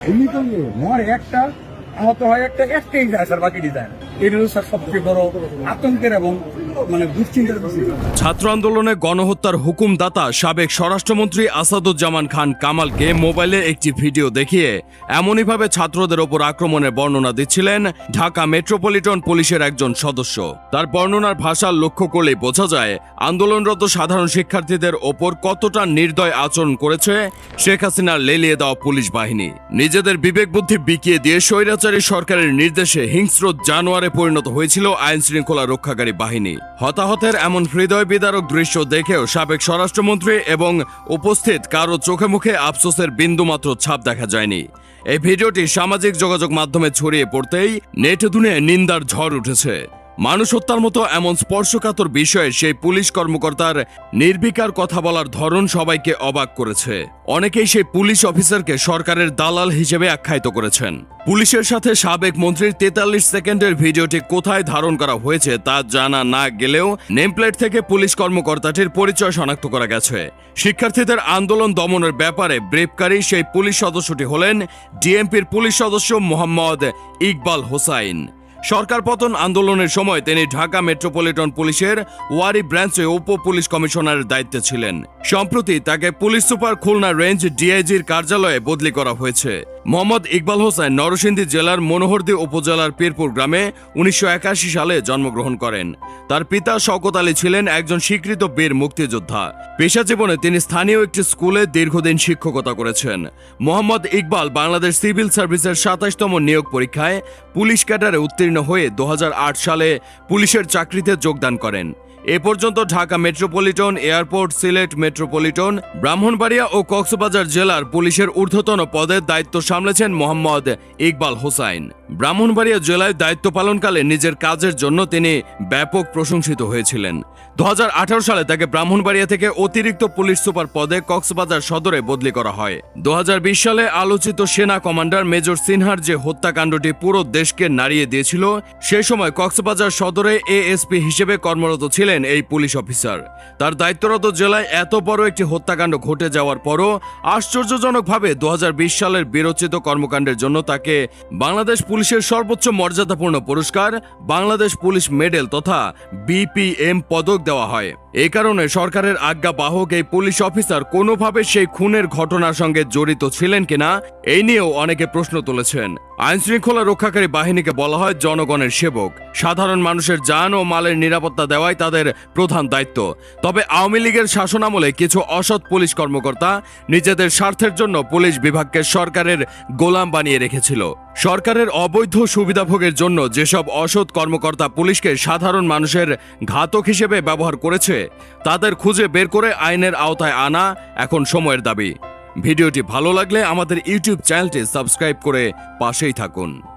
এমনি তো মরে একটা আহত হয় একটা একটাই যায় স্যার বাকি ডিজাইন মানে ছাত্র আন্দোলনে গণহত্যার হুকুমদাতা সাবেক স্বরাষ্ট্রমন্ত্রী আসাদুজ্জামান খান কামালকে মোবাইলে একটি ভিডিও দেখিয়ে এমনইভাবে ছাত্রদের ওপর আক্রমণের বর্ণনা দিচ্ছিলেন ঢাকা মেট্রোপলিটন পুলিশের একজন সদস্য। তার বর্ণনার ভাষা লক্ষ্য করলেই বোঝা যায় আন্দোলনরত সাধারণ শিক্ষার্থীদের ওপর কতটা নির্দয় আচরণ করেছে শেখ হাসিনার লেলিয়ে দেওয়া পুলিশ বাহিনী। নিজেদের বিবেক বুদ্ধি বিকিয়ে দিয়ে স্বৈরাচারী সরকারের নির্দেশে হিংস্র জানোয়ারে পরিণত হয়েছিল আইন শৃঙ্খলা রক্ষাকারী বাহিনী। হতাহতের এমন হৃদয় বিদারক দৃশ্য দেখেও সাবেক স্বরাষ্ট্রমন্ত্রী এবং উপস্থিত কারও চোখে মুখে আফসোসের বিন্দুমাত্র ছাপ দেখা যায়নি। এই ভিডিওটি সামাজিক যোগাযোগ মাধ্যমে ছড়িয়ে পড়তেই নেট দুনিয়ায় নিন্দার ঝড় উঠেছে। মানুষ হত্যার মতো এমন স্পর্শকাতর বিষয়ে সেই পুলিশ কর্মকর্তার নির্বিকার কথা বলার ধরন সবাইকে অবাক করেছে। অনেকেই সেই পুলিশ অফিসারকে সরকারের দালাল হিসেবে আখ্যায়িত করেছেন। পুলিশের সাথে সাবেক মন্ত্রীর তেতাল্লিশ সেকেন্ডের ভিডিওটি কোথায় ধারণ করা হয়েছে তা জানা না গেলেও নেমপ্লেট থেকে পুলিশ কর্মকর্তাটির পরিচয় শনাক্ত করা গেছে। শিক্ষার্থীদের আন্দোলন দমনের ব্যাপারে ব্রেপকারী সেই পুলিশ সদস্যটি হলেন ডিএমপির পুলিশ সদস্য মোহাম্মদ ইকবাল হোসাইন। সরকার পতন আন্দোলনের সময় তিনি ঢাকা মেট্রোপলিটন পুলিশের ওয়ারি ব্রাঞ্চে উপ পুলিশ কমিশনারের দায়িত্বে ছিলেন। সম্প্রতি তাকে পুলিশ সুপার খুলনা রেঞ্জ ডিআইজির কার্যালয়ে বদলি করা হয়েছে। মোহাম্মদ ইকবাল হোসেন নরসিংদী জেলার মনোহরদী উপজেলার পীরপুর গ্রামে উনিশশো একাশি সালে জন্মগ্রহণ করেন। তার পিতা শওকত আলী ছিলেন একজন স্বীকৃত বীর মুক্তিযোদ্ধা। পেশা জীবনে তিনি স্থানীয় একটি স্কুলে দীর্ঘদিন শিক্ষকতা করেছেন। মোহাম্মদ ইকবাল বাংলাদেশ সিভিল সার্ভিসের সাতাশতম নিয়োগ পরীক্ষায় পুলিশ ক্যাডারে উত্তীর্ণ হয়ে দুহাজার আট সালে পুলিশের চাকরিতে যোগদান করেন। এ পর্যন্ত Dhaka metropolitan airport, Sylhet metropolitan, Brahmanbaria ও কক্সবাজার জেলার পুলিশের ঊর্ধ্বতন পদের দায়িত্ব সামলেছেন মোহাম্মদ ইকবাল হোসাইন। ব্রাহ্মণবাড়িয়া জেলায় দায়িত্ব পালনকালে নিজের কাজের জন্য তিনি ব্যাপক প্রশংসিত হয়েছিলেন। দু সালে তাকে ব্রাহ্মণবাড়িয়া থেকে অতিরিক্ত পুলিশ সুপার পদে কক্সবাজার সদরে বদলি করা হয়। দু হাজার বিশ সালে আলোচিত সেনা কমান্ডার মেজর সিনহার যে হত্যাকাণ্ডটি পুরো দেশকে নাড়িয়ে দিয়েছিল, সে সময় কক্সবাজার সদরে এএসপি হিসেবে কর্মরত ছিলেন এই পুলিশ অফিসার। তার দায়িত্বরত জেলায় এত বড় একটি হত্যাকাণ্ড ঘটে যাওয়ার পরও আশ্চর্যজনকভাবে দু হাজার বিশ সালের বিরোচিত কর্মকাণ্ডের জন্য তাকে বাংলাদেশ পুলিশের সর্বোচ্চ মর্যাদাপূর্ণ পুরস্কার বাংলাদেশ পুলিশ মেডেল তথা বিপিএম পদক দেওয়া হয়। এই কারণে সরকারের আজ্ঞা বাহক এই পুলিশ অফিসার কোনোভাবে সেই খুনের ঘটনার সঙ্গে জড়িত ছিলেন কিনা, এই নিয়েও অনেকে প্রশ্ন তুলেছেন। আইন শৃঙ্খলা রক্ষাকারী বাহিনীকে বলা হয় জনগণের সেবক। সাধারণ মানুষের যান ও মালের নিরাপত্তা দেওয়াই তাদের প্রধান দায়িত্ব। তবে আওয়ামী লীগের শাসনামলে কিছু অসৎ পুলিশ কর্মকর্তা নিজেদের স্বার্থের জন্য পুলিশ বিভাগকে সরকারের গোলাম বানিয়ে রেখেছিল। সরকারের অবৈধ সুবিধাভোগের জন্য যেসব অসৎ কর্মকর্তা পুলিশকে সাধারণ মানুষের ঘাতক হিসেবে ব্যবহার করেছে তাদের খুঁজে বের করে আইনের আওতায় আনা এখন সময়ের দাবি। ভিডিওটি ভালো লাগলে আমাদের ইউটিউব চ্যানেলটি সাবস্ক্রাইব করে পাশেই থাকুন।